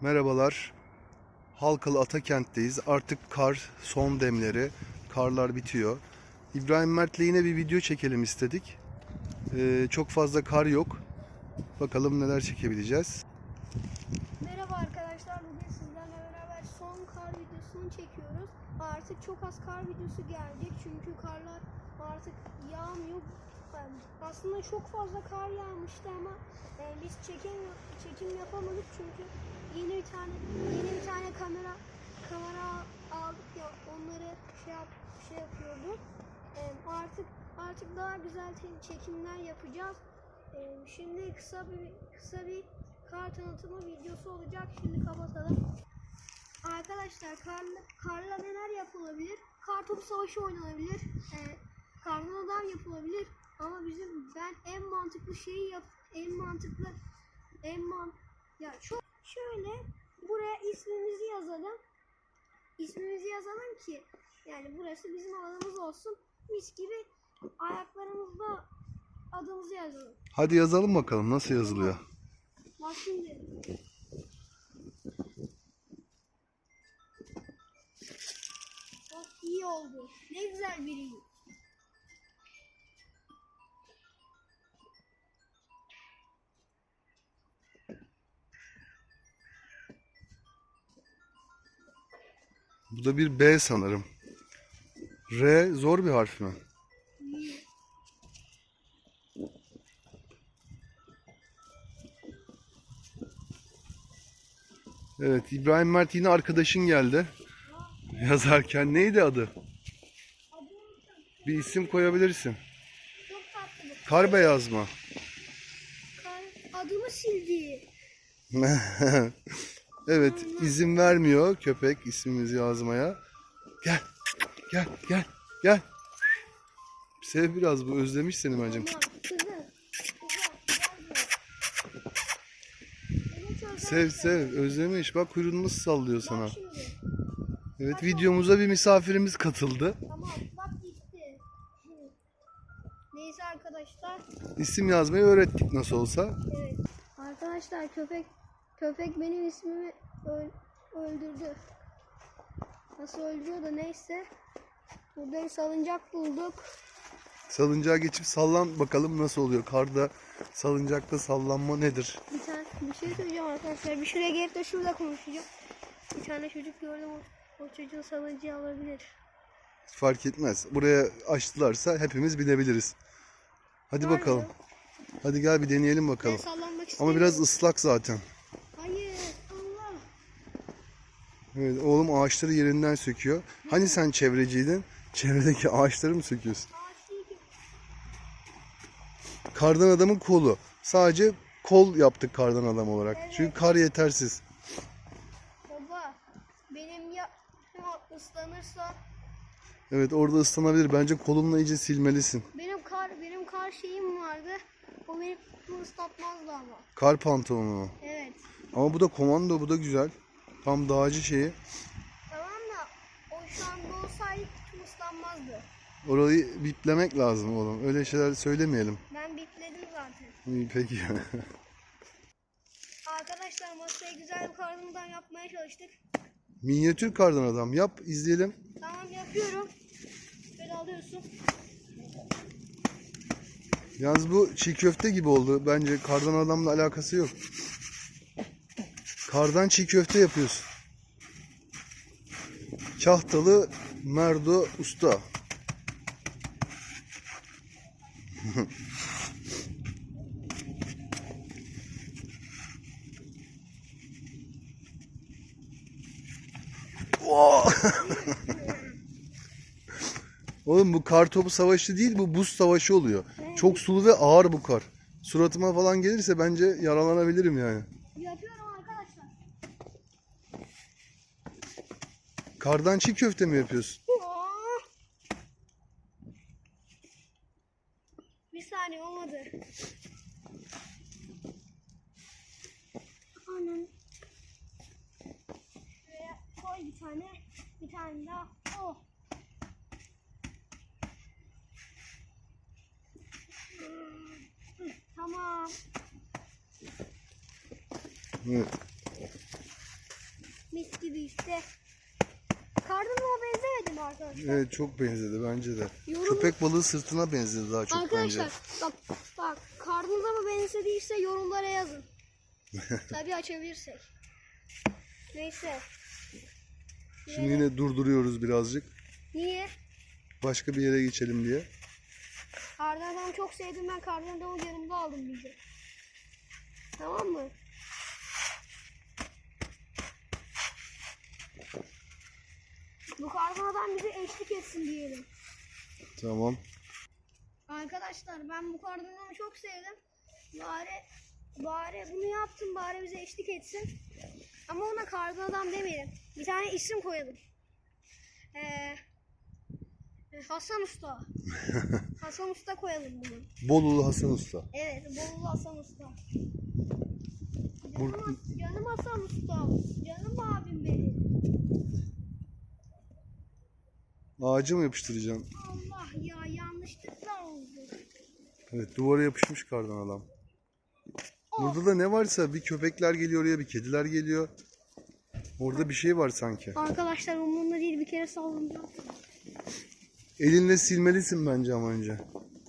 Merhabalar. Halkalı Atakent'teyiz. Artık kar son demleri. Karlar bitiyor. İbrahim Mert'le yine bir video çekelim istedik. Ee, çok fazla kar yok. Bakalım neler çekebileceğiz. Merhaba arkadaşlar. Bugün sizlerle beraber son kar videosunu çekiyoruz. Artık çok az kar videosu gelecek çünkü karlar artık yağmıyor. Aslında çok fazla kar yağmıştı ama e, biz çekim çekim yapamadık çünkü yeni bir tane yeni bir tane kamera kamera aldık ya onları şey yap, şey yapıyorduk. E, artık artık daha güzel çekimler yapacağız. E, şimdi kısa bir kısa bir kar tanıtımı videosu olacak. Şimdi kapatalım. Arkadaşlar karla, karla neler yapılabilir? Kar topu savaşı oynanabilir. E, kardan adam yapılabilir. Ama bizim ben en mantıklı şeyi yap en mantıklı en man ya çok şöyle buraya ismimizi yazalım. İsmimizi yazalım ki yani burası bizim alanımız olsun. Mis gibi ayaklarımızda adımızı yazalım. Hadi yazalım bakalım nasıl yazılıyor. Bak şimdi. Bak iyi oldu. Ne güzel bir Bu da bir B sanırım. R zor bir harf mi? Evet İbrahim Mert yine arkadaşın geldi. Yazarken neydi adı? Bir isim koyabilirsin. Kar beyaz mı? Kar- Adımı sildi. evet izin vermiyor köpek ismimizi yazmaya. Gel gel gel gel. Sev biraz bu özlemiş seni bence. Sev sev özlemiş bak kuyruğunu nasıl sallıyor sana. Evet videomuza bir misafirimiz katıldı. Neyse arkadaşlar. İsim yazmayı öğrettik nasıl olsa. Evet. Arkadaşlar köpek köpek benim ismimi öl- öldürdü. Nasıl öldürüyor da neyse. Burada bir salıncak bulduk. Salıncağa geçip sallan bakalım nasıl oluyor. Karda salıncakta sallanma nedir? Bir tane bir şey söyleyeceğim arkadaşlar. Bir şuraya gelip de şurada konuşacağım. Bir tane çocuk gördüm o, o çocuğun salıncağı alabilir. Fark etmez. Buraya açtılarsa hepimiz binebiliriz. Hadi Var bakalım. mı? Hadi gel bir deneyelim bakalım. Ama biraz ıslak zaten. Hayır Allah. Evet, oğlum ağaçları yerinden söküyor. Hani sen çevreciydin? Çevredeki ağaçları mı söküyorsun? Kardan adamın kolu. Sadece kol yaptık kardan adam olarak. Evet. Çünkü kar yetersiz. Baba benim ya ıslanırsa Evet orada ıslanabilir. Bence kolunla iyice silmelisin. benim kar benim kar şeyim vardı. O beni ıslatmazdı ama. Kar pantolonu. Evet. Ama bu da komando bu da güzel. Tam dağcı şeyi. Tamam da o şu anda olsaydı tüm ıslanmazdı. Orayı biplemek lazım oğlum. Öyle şeyler söylemeyelim. Ben bipledim zaten. İyi peki. Arkadaşlar masaya güzel bir karnımdan yapmaya çalıştık. Minyatür kardan adam. Yap izleyelim. Tamam yapıyorum. Böyle alıyorsun. Yalnız bu çiğ köfte gibi oldu. Bence kardan adamla alakası yok. Kardan çiğ köfte yapıyorsun. Kahtalı Merdo Usta. Oğlum bu kar topu savaşı değil bu buz savaşı oluyor. Çok sulu ve ağır bu kar. Suratıma falan gelirse bence yaralanabilirim yani. Yapıyorum arkadaşlar. Kardan çiğ köfte mi yapıyorsun? Bir saniye olmadı. Anam. Şuraya koy bir tane. Bir tane daha. Oh. Tamam. Evet. işte. Kardinala benzemedi mi arkadaşlar? Evet çok benzedi bence de. Yorum- Köpek balığı sırtına benzedi daha çok arkadaşlar bence. bak bak kardinala benzediyse yorumlara yazın. Tabii açabilirsek. Neyse. Şimdi yine durduruyoruz birazcık. Niye? Başka bir yere geçelim diye. Kardinal'ı çok sevdim ben Kardinal'ı yanımda aldım bizi. Tamam mı? Bu Kardinal'dan bize eşlik etsin diyelim. Tamam. Arkadaşlar ben bu Kardinal'ı çok sevdim. Bari bari bunu yaptım bari bize eşlik etsin. Ama ona Kardinal'dan demeyelim. Bir tane isim koyalım. Ee, Hasan Usta. Hasan Usta koyalım bunu. Bolulu Hasan Usta. Evet, Bolu Hasan Usta. Bur- Canım, canım Hasan Usta. Canım abim benim. Ağaca mı yapıştıracağım? Allah ya yanlışlıkla oldu. Evet duvara yapışmış kardan adam. Burada da ne varsa bir köpekler geliyor oraya bir kediler geliyor. Orada bir şey var sanki. Arkadaşlar umurumda değil bir kere sallanacağım. Elinle silmelisin bence ama önce.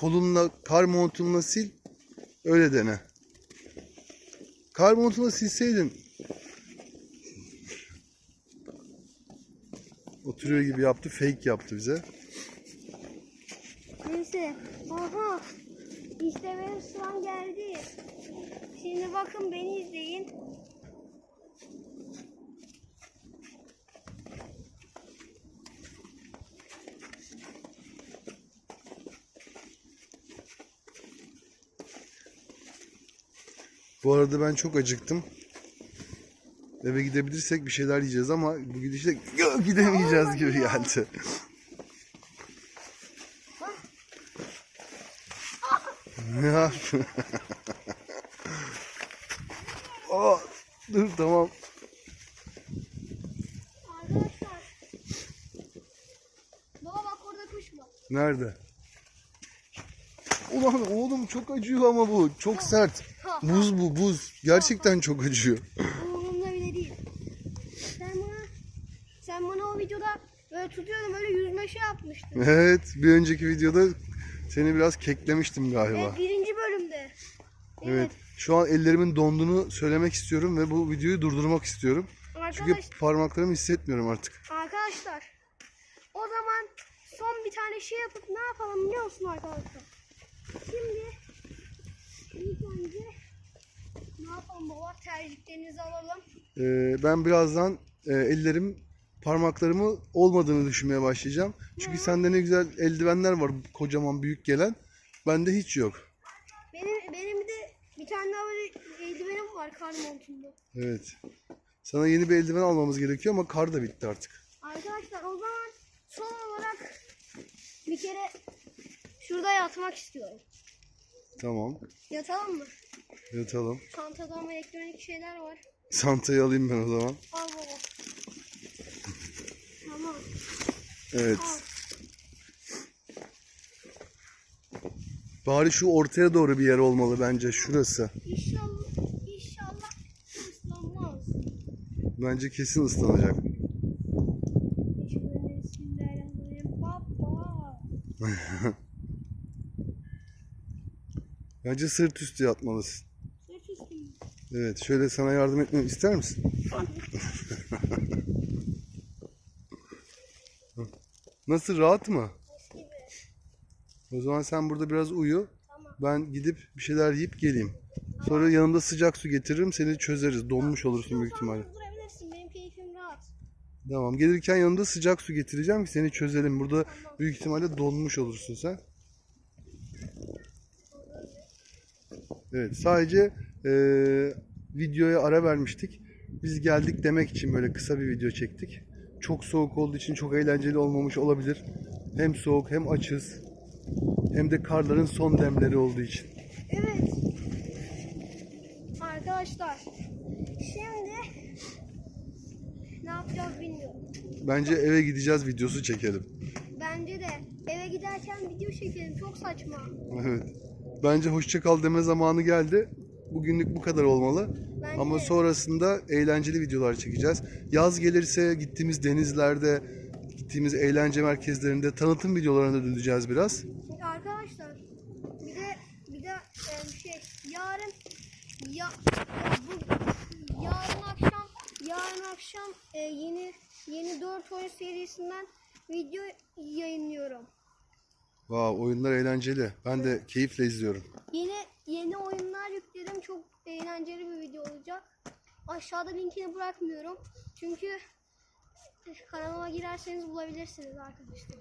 Kolunla, kar montunla sil. Öyle dene. Kar montunla silseydin. Oturuyor gibi yaptı. Fake yaptı bize. Neyse. Aha. İşte benim sıram geldi. Şimdi bakın beni izleyin. Bu arada ben çok acıktım. Eve gidebilirsek bir şeyler yiyeceğiz ama bu gidişle Yok, gidemeyeceğiz gibi geldi. Ne yaptın? Aa, dur tamam. Nerede? Ulan oğlum çok acıyor ama bu. Çok sert. Buz bu buz. Gerçekten çok acıyor. Umurumda bile değil. Sen bana, sen bana o videoda böyle tutuyordun böyle yüzme şey yapmıştın. Evet bir önceki videoda seni biraz keklemiştim galiba. Evet, birinci bölümde. Evet. Şu an ellerimin donduğunu söylemek istiyorum ve bu videoyu durdurmak istiyorum. Çünkü Arkadaş, parmaklarımı hissetmiyorum artık. arkadaşlar o zaman son bir tane şey yapıp ne yapalım biliyor musun arkadaşlar? Şimdi ilk önce ne yapalım baba tercihlerinizi alalım. Ee, ben birazdan e, ellerim parmaklarımı olmadığını düşünmeye başlayacağım. Çünkü sende ne güzel eldivenler var kocaman büyük gelen. Bende hiç yok. Benim benim bir de bir tane daha böyle eldivenim var kar montunda. Evet. Sana yeni bir eldiven almamız gerekiyor ama kar da bitti artık. Arkadaşlar o zaman son olarak bir kere şurada yatmak istiyorum. Tamam. Yatalım mı? Yatalım. Çantada ama elektronik şeyler var. Santayı alayım ben o zaman. Al baba. Evet. Bari şu ortaya doğru bir yer olmalı bence şurası. İnşallah, inşallah ıslanmaz. Bence kesin ıslanacak. Bence sırt üstü yatmalısın. Sırt üstü mü? Evet, şöyle sana yardım etmemi ister misin? Nasıl rahat mı? O zaman sen burada biraz uyu. Tamam. Ben gidip bir şeyler yiyip geleyim. Sonra yanımda sıcak su getiririm. Seni çözeriz. Donmuş olursun büyük ihtimalle. Durabilirsin. Benim keyfim rahat. Tamam. Gelirken yanımda sıcak su getireceğim ki seni çözelim. Burada büyük ihtimalle donmuş olursun sen. Evet. Sadece eee, videoya ara vermiştik. Biz geldik demek için böyle kısa bir video çektik. Çok soğuk olduğu için çok eğlenceli olmamış olabilir. Hem soğuk hem açız. Hem de karların son demleri olduğu için. Evet. Arkadaşlar. Şimdi ne yapacağız bilmiyorum. Bence eve gideceğiz videosu çekelim. Bence de eve giderken video çekelim. Çok saçma. Evet. Bence hoşça kal deme zamanı geldi. bugünlük bu kadar olmalı. Ama sonrasında eğlenceli videolar çekeceğiz. Yaz gelirse gittiğimiz denizlerde, gittiğimiz eğlence merkezlerinde tanıtım videolarına döneceğiz biraz. Arkadaşlar bir de bir de e, şey yarın ya bu yarın akşam yarın akşam e, yeni yeni 4 oyun serisinden video yayınlıyorum. Vav oyunlar eğlenceli. Ben de keyifle izliyorum. Yeni yeni oyunlar yükledim. Çok eğlenceli bir video olacak. Aşağıda linkini bırakmıyorum. Çünkü kanalıma girerseniz bulabilirsiniz arkadaşlar.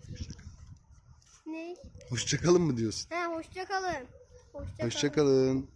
Ne? Hoşçakalın mı diyorsun? He hoşça kalın. Hoşça kalın. Hoşçakalın.